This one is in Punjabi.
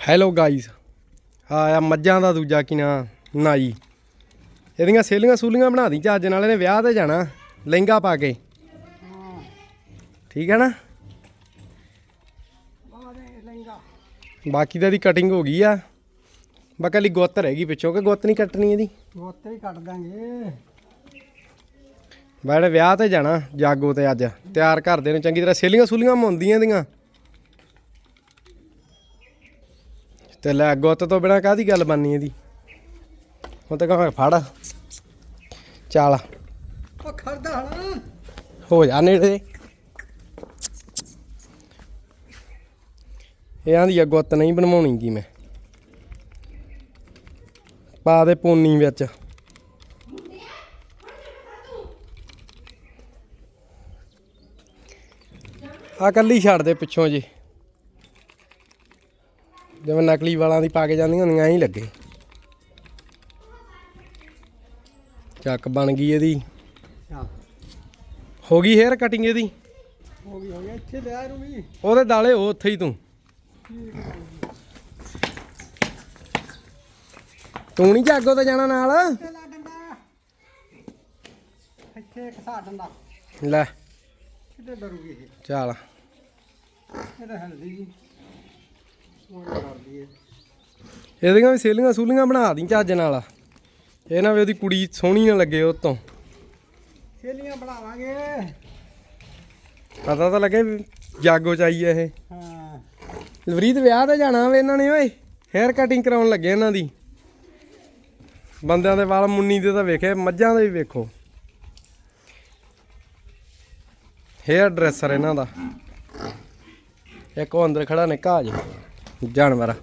ਹੈਲੋ ਗਾਈਸ ਆ ਮੱਝਾਂ ਦਾ ਦੂਜਾ ਕੀ ਨਾਂ? ਨਾਈ। ਇਹਦੀਆਂ ਸੇਲੀਆਂ ਸੂਲੀਆਂ ਬਣਾ ਦੀ ਚੱਜ ਨਾਲ ਇਹਨੇ ਵਿਆਹ ਤੇ ਜਾਣਾ ਲਹਿੰਗਾ ਪਾ ਕੇ। ਠੀਕ ਹੈ ਨਾ? ਬਾਕੀ ਤਾਂ ਇਹਦੀ ਕਟਿੰਗ ਹੋ ਗਈ ਆ। ਬਕਲੀ ਗੁੱਤ ਰਹਿ ਗਈ ਪਿੱਛੋਂ ਕਿ ਗੁੱਤ ਨਹੀਂ ਕੱਟਣੀ ਇਹਦੀ? ਉੱਤੇ ਹੀ ਕੱਟ ਦਾਂਗੇ। ਬੜੇ ਵਿਆਹ ਤੇ ਜਾਣਾ ਜਾਗੋ ਤੇ ਅੱਜ। ਤਿਆਰ ਕਰਦੇ ਨੂੰ ਚੰਗੀ ਤਰ੍ਹਾਂ ਸੇਲੀਆਂ ਸੂਲੀਆਂ ਮੁੰਦੀਆਂ ਇਹਦੀਆਂ। ਤੇ ਲੈ ਗੁੱਤ ਤੋਂ ਬਿਨਾ ਕਾਦੀ ਗੱਲ ਬਣਨੀ ਇਹਦੀ? ਹੁਣ ਤਾਂ ਕਹਾਂ ਫੜ। ਚੱਲ। ਉਹ ਖੜਦਾ ਹਣਾ। ਹੋ ਜਾ ਨੇੜੇ। ਇਹ ਆਂਦੀ ਆ ਗੁੱਤ ਨਹੀਂ ਬਣਵਾਉਣੀ ਕੀ ਮੈਂ। ਪਾ ਦੇ ਪੂਨੀ ਵਿੱਚ। ਆ ਕੱਲੀ ਛੱਡ ਦੇ ਪਿੱਛੋਂ ਜੀ। ਜਿਵੇਂ ਨਕਲੀ ਵਾਲਾਂ ਦੀ ਪਾ ਕੇ ਜਾਂਦੀਆਂ ਹੁੰਦੀਆਂ ਐਂ ਹੀ ਲੱਗੇ। ਚੱਕ ਬਣ ਗਈ ਇਹਦੀ। ਹੋ। ਗਈ ਹੇਅਰ ਕਟਿੰਗ ਇਹਦੀ? ਹੋ ਗਈ ਹੋ ਗਿਆ ਇੱਥੇ ਲੈ ਰੂ ਵੀ। ਉਹਦੇ ਦਾਲੇ ਉਹ ਉੱਥੇ ਹੀ ਤੂੰ। ਤੂੰ ਨਹੀਂ ਜਾਗੋ ਤੇ ਜਾਣਾ ਨਾਲ? ਇੱਥੇ ਲਾ ਡੰਡਾ। ਇੱਥੇ ਇੱਕ ਸਾ ਡੰਡਾ। ਲੈ। ਕਿੱਥੇ ਡਰੂਗੀ ਇਹ? ਚੱਲ। ਇਹ ਤਾਂ ਹਲਦੀ ਜੀ ਹੈ ਇਹਦੀਆਂ ਵੀ ਸੇਲੀਆਂ ਸੂਲੀਆਂ ਬਣਾ ਦੀ ਚੱਜ ਨਾਲ ਇਹ ਨਾ ਵੀ ਉਹਦੀ ਕੁੜੀ ਸੋਹਣੀ ਨਾ ਲੱਗੇ ਉਹ ਤੋਂ। ਸੇਲੀਆਂ ਬਣਾਵਾਂਗੇ। ਪਤਾ ਤਾਂ ਲੱਗੇ ਜਾਗੋ ਚ ਆਈ ਆ ਇਹ। ਹਾਂ। ਲਵਰੀਤ ਵਿਆਹ ਤੇ ਜਾਣਾ ਵੇ ਇਹਨਾਂ ਨੇ ਓਏ। ਹੇਅਰ ਕਟਿੰਗ ਕਰਾਉਣ ਲੱਗੇ ਇਹਨਾਂ ਦੀ। ਬੰਦਿਆਂ ਦੇ ਵਾਲ ਮੁੰਨੀ ਦੇ ਤਾਂ ਵੇਖੇ ਮੱਝਾਂ ਦੇ ਵੀ ਵੇਖੋ। ਹੇਅਰ ਡਰੈਸਰ ਇਹਨਾਂ ਦਾ। ਇੱਕ ਉਹ ਅੰਦਰ ਖੜਾ ਨਿੱਕਾ ਜਿਹਾ। ਜਾਨਵਰ।